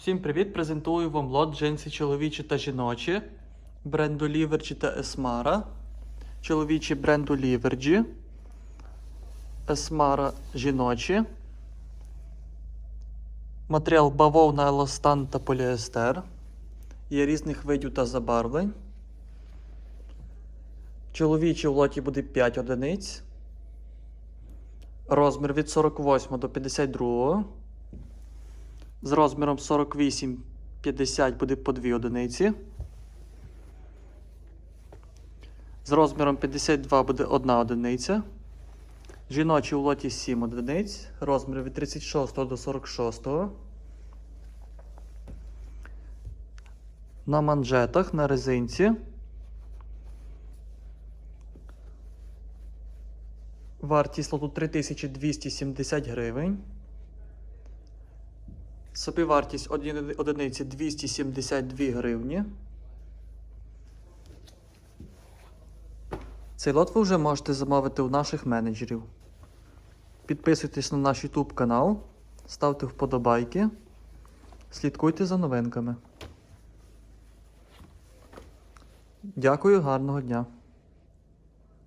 Всім привіт! Презентую вам лот джинси чоловічі та жіночі бренду Ліверджі та Есмара. Чоловічі бренду Ліверджі. Есмара жіночі. Матеріал бавовна, еластан та поліестер. Є різних видів та забарвлень. Чоловічі в лоті буде 5 одиниць. Розмір від 48 до 52. З розміром 48-50 буде по 2 одиниці. З розміром 52 буде 1 одиниця. Жіночі у лоті 7 одиниць. Розмір від 36 до 46. На манжетах на резинці. Вартість лоту 3270 гривень. Собівартість одиниці 272 гривні. Цей лот ви вже можете замовити у наших менеджерів. Підписуйтесь на наш YouTube канал, ставте вподобайки, слідкуйте за новинками. Дякую, гарного дня!